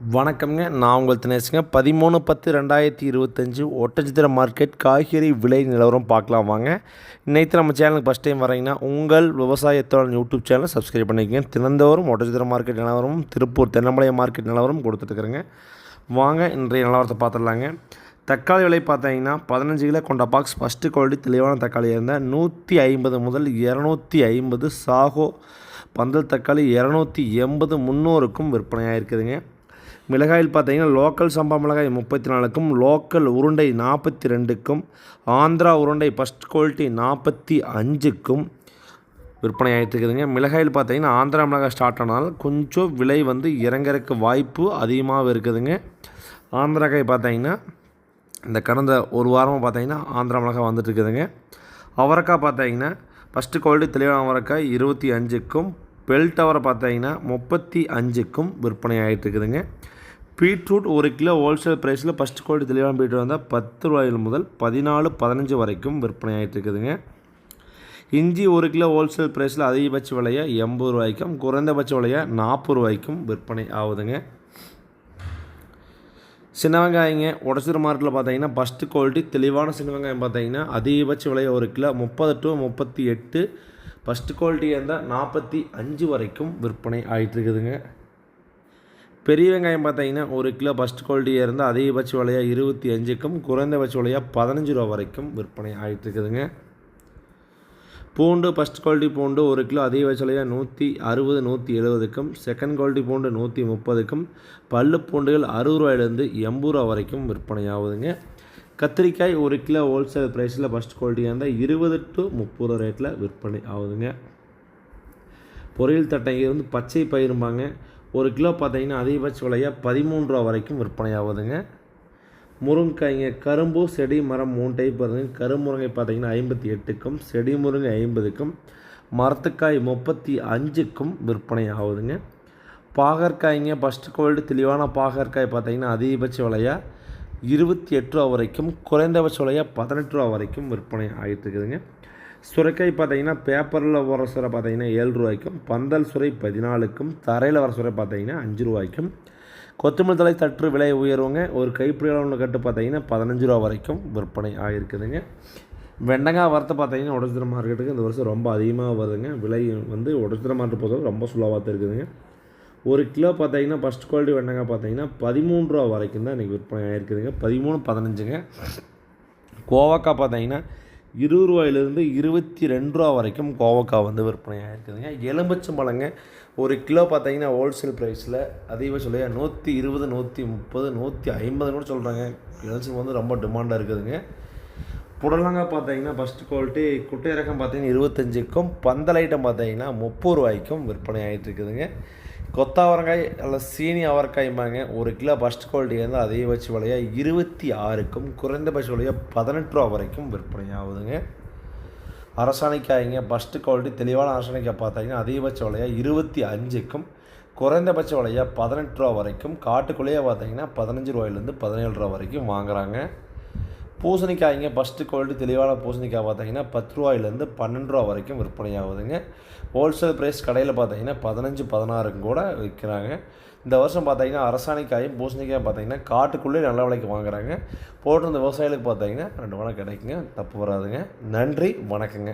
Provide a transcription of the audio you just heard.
வணக்கம்ங்க. நான் உங்கள் தினேசுங்க பதிமூணு பத்து ரெண்டாயிரத்தி இருபத்தஞ்சி ஒட்டச்சித்திர மார்க்கெட் காய்கறி விலை நிலவரம் பார்க்கலாம் வாங்க. இன்னைக்கு நம்ம சேனலுக்கு ஃபஸ்ட் டைம் வரீங்கன்னா உங்கள் விவசாயத்தோட யூடியூப் சேனலை சப்ஸ்கிரைப் பண்ணிக்கங்க. தினந்தோறும் ஒட்டச்சித்திர மார்க்கெட் நிலவரமும் திருப்பூர் தென்னமலை மார்க்கெட் நிலவரம் கொடுத்துட்ருக்குறேங்க. வாங்க இன்றைய நிலவரத்தை பார்த்துடலாங்க. தக்காளி விலை பார்த்தீங்கன்னா பதினஞ்சு கிலோ கொண்ட பாக்ஸ் ஃபஸ்ட்டு குவாலிட்டி தெளிவான தக்காளி இருந்தால் நூற்றி ஐம்பது முதல் இரநூத்தி ஐம்பது சாகோ பந்தல் தக்காளி இரநூத்தி எண்பது முந்நூறுக்கும் விற்பனையாக இருக்குதுங்க மிளகாயில் பார்த்தீங்கன்னா லோக்கல் சம்பா மிளகாய் முப்பத்தி நாலுக்கும் லோக்கல் உருண்டை நாற்பத்தி ரெண்டுக்கும் ஆந்திரா உருண்டை ஃபஸ்ட் குவாலிட்டி நாற்பத்தி அஞ்சுக்கும் விற்பனை ஆகிட்டு இருக்குதுங்க மிளகாயில் பார்த்தீங்கன்னா ஆந்திரா மிளகாய் ஸ்டார்ட் ஆனால் கொஞ்சம் விலை வந்து இறங்கறதுக்கு வாய்ப்பு அதிகமாக இருக்குதுங்க. ஆந்திரா காய் பார்த்தீங்கன்னா இந்த கடந்த ஒரு வாரமாக பார்த்தீங்கன்னா ஆந்திரா மிளகாய் வந்துட்டு இருக்குதுங்க அவரைக்காய் பார்த்தீங்கன்னா ஃபஸ்ட்டு குவாலிட்டி தெளிவான அவரைக்காய் இருபத்தி அஞ்சுக்கும் பெல் டவரை பார்த்தீங்கன்னா முப்பத்தி அஞ்சுக்கும் விற்பனை ஆகிட்டு இருக்குதுங்க பீட்ரூட் ஒரு கிலோ ஹோல்சேல் ப்ரைஸில் ஃபஸ்ட் குவாலிட்டி தெளிவான பீட்ரூட் வந்தால் பத்து ரூபாயில் முதல் பதினாலு பதினஞ்சு வரைக்கும் விற்பனை ஆகிட்டு இருக்குதுங்க இஞ்சி ஒரு கிலோ ஹோல்சேல் ப்ரைஸில் அதிகபட்ச விலையை எண்பது ரூபாய்க்கும் குறைந்தபட்ச விலையை நாற்பது ரூபாய்க்கும் விற்பனை ஆகுதுங்க. சின்ன வெங்காயங்க உடச்சிர மார்க்கெட்டில் பார்த்தீங்கன்னா ஃபஸ்ட்டு குவாலிட்டி தெளிவான சின்ன வெங்காயம் பார்த்தீங்கன்னா அதிகபட்ச விலையை ஒரு கிலோ முப்பது டு முப்பத்தி எட்டு ஃபஸ்ட்டு குவாலிட்டி இருந்தால் நாற்பத்தி அஞ்சு வரைக்கும் விற்பனை ஆகிட்டு இருக்குதுங்க பெரிய வெங்காயம் பார்த்தீங்கன்னா ஒரு கிலோ ஃபஸ்ட் குவாலிட்டியாக இருந்தால் அதிகபட்ச விலையாக இருபத்தி அஞ்சுக்கும் குறைந்தபட்ச விலையாக பதினஞ்சு ரூபா வரைக்கும் விற்பனை ஆகிட்டு இருக்குதுங்க பூண்டு ஃபஸ்ட் குவாலிட்டி பூண்டு ஒரு கிலோ அதிகபட்ச விலையாக நூற்றி அறுபது நூற்றி எழுபதுக்கும் செகண்ட் குவாலிட்டி பூண்டு நூற்றி முப்பதுக்கும் பல்லு பூண்டுகள் அறுபது ரூபாயிலேருந்து எண்பது ரூபா வரைக்கும் விற்பனை ஆகுதுங்க கத்திரிக்காய் ஒரு கிலோ ஹோல்சேல் ப்ரைஸில் ஃபஸ்ட் குவாலிட்டியாக இருந்தால் இருபது டு முப்பது ரூபா ரேட்டில் விற்பனை ஆகுதுங்க. பொரியல் தட்டை வந்து பச்சை பயிரும்பாங்க. ஒரு கிலோ பார்த்தீங்கன்னா அதிகபட்ச விலையாக பதிமூணு ரூபா வரைக்கும் விற்பனை ஆகுதுங்க. முருங்கைக்காய்ங்க கரும்பு செடி மரம் மூணு டைப் வருதுங்க. கருமுருங்கை பார்த்தீங்கன்னா ஐம்பத்தி எட்டுக்கும் செடி முருங்கை ஐம்பதுக்கும் மரத்துக்காய் முப்பத்தி அஞ்சுக்கும் விற்பனை ஆகுதுங்க. பாகற்காய்ங்க ஃபஸ்ட்டு கோல்டு தெளிவான பாகற்காய் பார்த்தீங்கன்னா அதிகபட்ச விலையாக இருபத்தி எட்டு ரூபா வரைக்கும் குறைந்தபட்ச விலையாக பதினெட்டு ரூபா வரைக்கும் விற்பனை ஆகிட்டு இருக்குதுங்க சுரைக்காய் பார்த்தீங்கன்னா பேப்பரில் வர சுரை பார்த்தீங்கன்னா ஏழு ரூபாய்க்கும் பந்தல் சுரை பதினாலுக்கும் தரையில் வர சுரை பார்த்தீங்கன்னா அஞ்சு ரூபாய்க்கும். கொத்தமல்லி தலை தற்று விலை உயர்வுங்க ஒரு கைப்பிடி ஒன்று கட்டு பார்த்தீங்கன்னா பதினஞ்சு ரூபா வரைக்கும் விற்பனை ஆகிருக்குதுங்க வெண்டங்காய் வரத்தை பார்த்தீங்கன்னா உடச்சிர மார்க்கெட்டுக்கு இந்த வருஷம் ரொம்ப அதிகமாக வருதுங்க. விலை வந்து உடச்சிர மார்க்கெட் பொறுத்தவரை ரொம்ப சுலவாக தான் இருக்குதுங்க. ஒரு கிலோ பார்த்தீங்கன்னா ஃபஸ்ட் குவாலிட்டி வெண்டைக்காய் பார்த்தீங்கன்னா பதிமூணு ரூபா வரைக்கும் தான் இன்றைக்கி விற்பனை ஆகிருக்குதுங்க பதிமூணு பதினஞ்சுங்க. கோவக்காய் பார்த்தீங்கன்னா இருபது ரூபாயிலிருந்து இருபத்தி ரெண்டு ரூபா வரைக்கும் கோவக்காய் வந்து விற்பனை ஆகிருக்குதுங்க எலும்பச்சம்பழங்க ஒரு கிலோ பார்த்தீங்கன்னா ஹோல்சேல் ப்ரைஸில் அதிகமாக சொல்லியா நூற்றி இருபது நூற்றி முப்பது நூற்றி ஐம்பது கூட சொல்கிறாங்க எலுமிச்சம் வந்து ரொம்ப டிமாண்டாக இருக்குதுங்க. புடலங்காய் பார்த்தீங்கன்னா ஃபஸ்ட் குவாலிட்டி குட்டை ரகம் பார்த்தீங்கன்னா இருபத்தஞ்சுக்கும் பந்தல் ஐட்டம் பார்த்தீங்கன்னா முப்பது ரூபாய்க்கும் விற்பனை ஆகிட்டு இருக்குதுங்க. கொத்தாவரங்காய் அல்ல சீனி அவரக்காய்ம்பாங்க ஒரு கிலோ ஃபஸ்ட் குவாலிட்டி வந்து அதிகபட்ச விலையாக இருபத்தி ஆறுக்கும் குறைந்தபட்ச விலையாக பதினெட்டு ரூபா வரைக்கும் விற்பனை ஆகுதுங்க அரசாணிக்காய்ங்க ஃபஸ்ட்டு குவாலிட்டி தெளிவான அரசாணிக்காய் பார்த்தாங்கன்னா அதிகபட்ச விலையாக இருபத்தி அஞ்சுக்கும் குறைந்தபட்ச விலையாக பதினெட்டு ரூபா வரைக்கும் காட்டுக்குள்ளேயே பார்த்தீங்கன்னா பதினஞ்சு ரூபாயிலேருந்து பதினேழு ரூபா வரைக்கும் வாங்குறாங்க. பூசணிக்காய்ங்க ஃபஸ்ட்டு குவாலிட்டி தெளிவான பூசணிக்காய் பார்த்தீங்கன்னா பத்து ரூபாயிலேருந்து பன்னெண்டு ரூபா வரைக்கும் விற்பனை ஆகுதுங்க ஹோல்சேல் ப்ரைஸ் கடையில் பார்த்தீங்கன்னா பதினஞ்சு பதினாறுக்கும் கூட விற்கிறாங்க. இந்த வருஷம் பார்த்தீங்கன்னா அரசாணிக்காயும் பூசணிக்காயும் பார்த்தீங்கன்னா காட்டுக்குள்ளே நல்ல விலைக்கு வாங்குறாங்க. போட்டிருந்த விவசாயிகளுக்கு பார்த்தீங்கன்னா ரெண்டு மணி கிடைக்குங்க. தப்பு வராதுங்க. நன்றி வணக்கங்க.